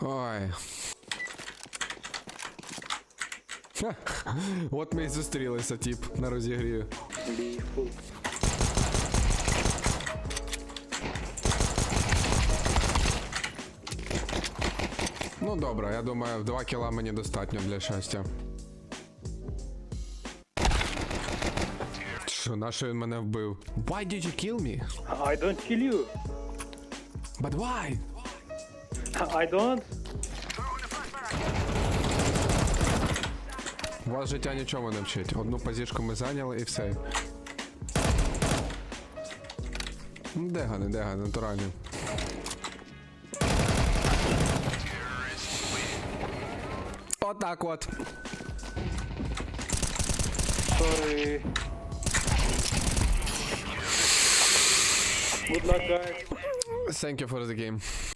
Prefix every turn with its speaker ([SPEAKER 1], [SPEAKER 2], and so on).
[SPEAKER 1] Ой. Ха. От ми і зустрілися, тип, на
[SPEAKER 2] full.
[SPEAKER 1] Ну добре, я думаю, 2 кіла мені достатньо для щастя. Що, на що він мене вбив? Why did you kill me?
[SPEAKER 2] I don't kill you.
[SPEAKER 1] But why?
[SPEAKER 2] I don't.
[SPEAKER 1] Вас життя нічому не вчить. Одну позішку ми зайняли і все. Ну, Дегани, дегани, натуральні. Отак от.
[SPEAKER 2] Sorry. Good luck, guys.
[SPEAKER 1] Thank you for the game.